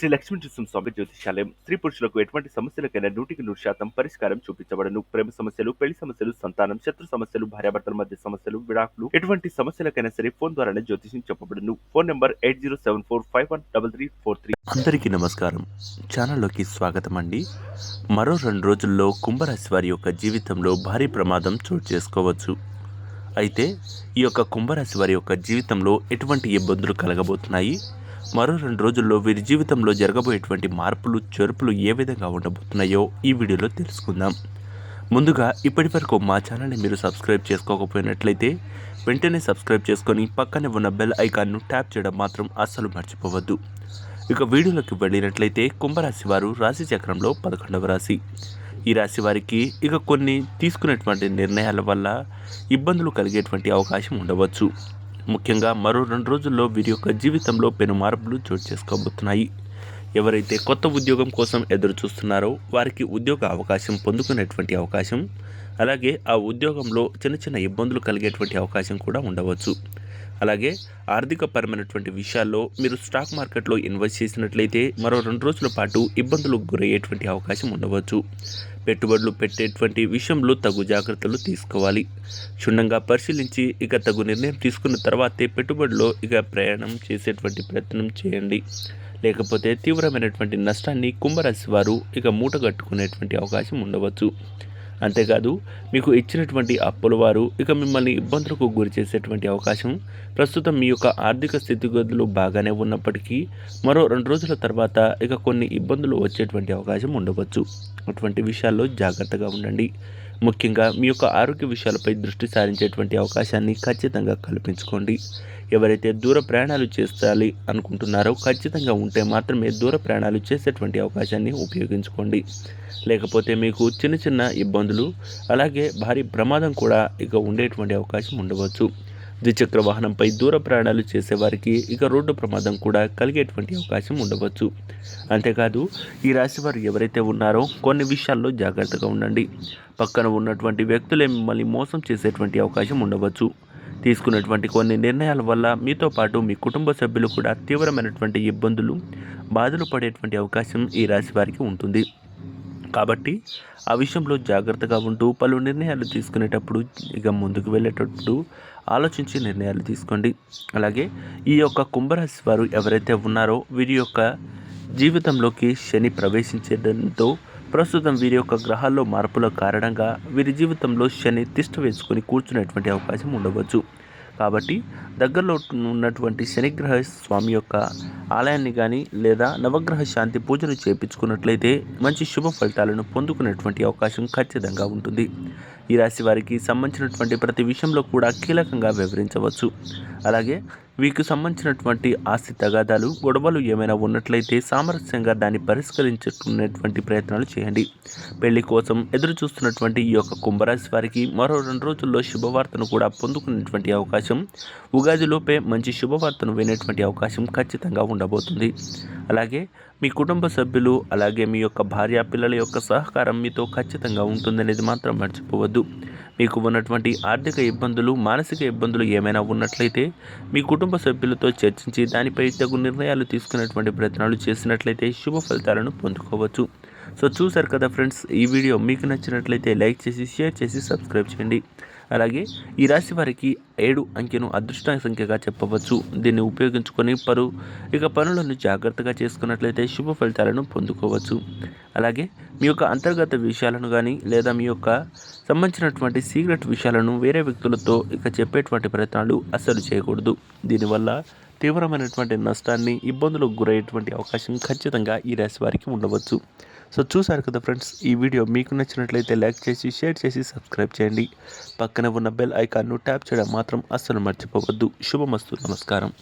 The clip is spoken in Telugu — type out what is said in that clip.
శ్రీ లక్ష్మీ స్వామి జ్యోతిషాలయం స్త్రీ పురుషులకు ఎటువంటి సమస్యలకైనా నూటికి నూరు శాతం పరిష్కారం చూపించబడను. ప్రేమ సమస్యలు పెళ్ళి సమస్యలు సంతానం శత్రు సమస్యలు భార్యాభర్తల మధ్య సమస్యలు విడాకులు ఎటువంటి సమస్యలకైనా సరే ఫోన్ ద్వారానే జ్యోతిషం చెప్పబడును. Phone number eight zero seven four five one double three four three. అందరికీ నమస్కారం. ఛానల్లోకి స్వాగతం అండి. మరో రెండు రోజుల్లో కుంభరాశి వారి యొక్క జీవితంలో భారీ ప్రమాదం చోటు చేసుకోవచ్చు. అయితే ఈ యొక్క కుంభరాశి వారి యొక్క జీవితంలో ఎటువంటి ఇబ్బందులు కలగబోతున్నాయి? మరో రెండు రోజుల్లో వీరి జీవితంలో జరగబోయేటువంటి మార్పులు చెరుపులు ఏ విధంగా ఉండబోతున్నాయో ఈ వీడియోలో తెలుసుకుందాం. ముందుగా ఇప్పటి వరకు మా ఛానల్ని మీరు సబ్స్క్రైబ్ చేసుకోకపోయినట్లయితే వెంటనే సబ్స్క్రైబ్ చేసుకొని పక్కనే ఉన్న బెల్ ఐకాన్ను ట్యాప్ చేయడం మాత్రం అస్సలు మర్చిపోవద్దు. ఇక వీడియోలోకి వెళ్ళినట్లయితే కుంభరాశి వారు రాశి చక్రంలో పదకొండవ రాశి. ఈ రాశి వారికి ఇక కొన్ని తీసుకునేటువంటి నిర్ణయాల వల్ల ఇబ్బందులు కలిగేటువంటి అవకాశం ఉండవచ్చు. ముఖ్యంగా మరో రెండు రోజుల్లో వీరి యొక్క జీవితంలో పెను మార్పులు చోటు చేసుకోబోతున్నాయి. ఎవరైతే కొత్త ఉద్యోగం కోసం ఎదురు చూస్తున్నారో వారికి ఉద్యోగ అవకాశం పొందుకునేటువంటి అవకాశం అలాగే ఆ ఉద్యోగంలో చిన్న చిన్న ఇబ్బందులు కలిగేటువంటి అవకాశం కూడా ఉండవచ్చు. అలాగే ఆర్థికపరమైనటువంటి విషయాల్లో మీరు స్టాక్ మార్కెట్లో ఇన్వెస్ట్ చేసినట్లయితే మరో రెండు రోజుల పాటు ఇబ్బందులకు గురయ్యేటువంటి అవకాశం ఉండవచ్చు. పెట్టుబడులు పెట్టేటువంటి విషయంలో తగు జాగ్రత్తలు తీసుకోవాలి. క్షుణ్ణంగా పరిశీలించి ఇక తగు నిర్ణయం తీసుకున్న తర్వాతే పెట్టుబడిలో ఇక ప్రయాణం చేసేటువంటి ప్రయత్నం చేయండి. లేకపోతే తీవ్రమైనటువంటి నష్టాన్ని కుంభరాశి వారు ఇక మూటగట్టుకునేటువంటి అవకాశం ఉండవచ్చు. అంతేకాదు మీకు ఇచ్చినటువంటి అప్పుల వారు ఇక మిమ్మల్ని ఇబ్బందులకు గురి చేసేటువంటి అవకాశం ప్రస్తుతం మీ యొక్క ఆర్థిక స్థితిగతులు బాగానే ఉన్నప్పటికీ మరో రెండు రోజుల తర్వాత ఇక కొన్ని ఇబ్బందులు వచ్చేటువంటి అవకాశం ఉండవచ్చు. అటువంటి విషయాల్లో జాగ్రత్తగా ఉండండి. ముఖ్యంగా మీ యొక్క ఆరోగ్య విషయాలపై దృష్టి సారించేటువంటి అవకాశాన్ని ఖచ్చితంగా కల్పించుకోండి. ఎవరైతే దూర ప్రయాణాలు చేస్తాలి అనుకుంటున్నారో ఖచ్చితంగా ఉంటే మాత్రమే దూర ప్రయాణాలు చేసేటువంటి అవకాశాన్ని ఉపయోగించుకోండి. లేకపోతే మీకు చిన్న చిన్న ఇబ్బందులు అలాగే భారీ ప్రమాదం కూడా ఇక ఉండేటువంటి అవకాశం ఉండవచ్చు. ద్విచక్ర వాహనంపై దూర ప్రయాణాలు చేసేవారికి ఇక రోడ్డు ప్రమాదం కూడా కలిగేటువంటి అవకాశం ఉండవచ్చు. అంతేకాదు ఈ రాశి వారు ఎవరైతే ఉన్నారో కొన్ని విషయాల్లో జాగ్రత్తగా ఉండండి. పక్కన ఉన్నటువంటి వ్యక్తులే మిమ్మల్ని మోసం చేసేటువంటి అవకాశం ఉండవచ్చు. తీసుకున్నటువంటి కొన్ని నిర్ణయాల వల్ల మీతో పాటు మీ కుటుంబ సభ్యులు కూడా తీవ్రమైనటువంటి ఇబ్బందులు బాధలు పడేటువంటి అవకాశం ఈ రాశి వారికి ఉంటుంది. కాబట్టి ఆ విషయంలో జాగ్రత్తగా ఉంటూ పలు నిర్ణయాలు తీసుకునేటప్పుడు ఇక ముందుకు వెళ్ళేటప్పుడు ఆలోచించి నిర్ణయాలు తీసుకోండి. అలాగే ఈ యొక్క కుంభరాశి వారు ఎవరైతే ఉన్నారో వీరి యొక్క జీవితంలోకి శని ప్రవేశించడంతో ప్రస్తుతం వీరి యొక్క గ్రహాల్లో మార్పుల కారణంగా వీరి జీవితంలో శని తిష్ట వేసుకొని కూర్చునేటువంటి అవకాశం ఉండవచ్చు. కాబట్టి దగ్గరలో ఉన్నటువంటి శనిగ్రహ స్వామి యొక్క ఆలయాన్ని కానీ లేదా నవగ్రహ శాంతి పూజలు చేపించుకున్నట్లయితే మంచి శుభ ఫలితాలను పొందుకునేటువంటి అవకాశం ఖచ్చితంగా ఉంటుంది. ఈ రాశి వారికి సంబంధించినటువంటి ప్రతి విషయంలో కూడా కీలకంగా వివరించవచ్చు. అలాగే వీకు సంబంధించినటువంటి ఆస్తి తగాదాలు గొడవలు ఏమైనా ఉన్నట్లయితే సామరస్యంగా దాన్ని పరిష్కరించుకునేటువంటి ప్రయత్నాలు చేయండి. పెళ్ళి కోసం ఎదురు చూస్తున్నటువంటి ఈ యొక్క కుంభరాశి వారికి మరో రెండు రోజుల్లో శుభవార్తను కూడా పొందుకునేటువంటి అవకాశం. ఉగాదిలోపే మంచి శుభవార్తను వినేటువంటి అవకాశం ఖచ్చితంగా ఉండబోతుంది. అలాగే మీ కుటుంబ సభ్యులు అలాగే మీ యొక్క భార్య పిల్లల యొక్క సహకారం మీతో ఖచ్చితంగా ఉంటుందనేది మాత్రం మర్చిపోవద్దు. మీకు ఉన్నటువంటి ఆర్థిక ఇబ్బందులు మానసిక ఇబ్బందులు ఏమైనా ఉన్నట్లయితే మీ కుటుంబ సభ్యులతో చర్చించి దానిపై తగు నిర్ణయాలు తీసుకున్నటువంటి ప్రయత్నాలు చేసినట్లయితే శుభ ఫలితాలను పొందుకోవచ్చు. సో చూసారు కదా ఫ్రెండ్స్ ఈ వీడియో మీకు నచ్చినట్లయితే లైక్ చేసి షేర్ చేసి సబ్స్క్రైబ్ చేయండి. అలాగే ఈ రాశి వారికి ఏడు అంకెను అదృష్ట సంఖ్యగా చెప్పవచ్చు. దీన్ని ఉపయోగించుకొని పరు ఇక పనులను జాగ్రత్తగా చేసుకున్నట్లయితే శుభ ఫలితాలను పొందుకోవచ్చు. అలాగే మీ యొక్క అంతర్గత విషయాలను కానీ లేదా మీ యొక్క సంబంధించినటువంటి సీక్రెట్ విషయాలను వేరే వ్యక్తులతో ఇక చెప్పేటువంటి ప్రయత్నాలు అస్సలు చేయకూడదు. దీనివల్ల తీవ్రమైనటువంటి నష్టాన్ని ఇబ్బందులకు గురయ్యేటువంటి అవకాశం ఖచ్చితంగా ఈ రాశి వారికి ఉండవచ్చు. సో చూసారు కదా ఫ్రెండ్స్ ఈ వీడియో మీకు నచ్చినట్లయితే లైక్ చేసి షేర్ చేసి సబ్స్క్రైబ్ చేయండి. పక్కన ఉన్న బెల్ ఐకాన్ను ట్యాప్ చేయడం మాత్రం అస్సలు మర్చిపోవద్దు. శుభమస్తు నమస్కారం.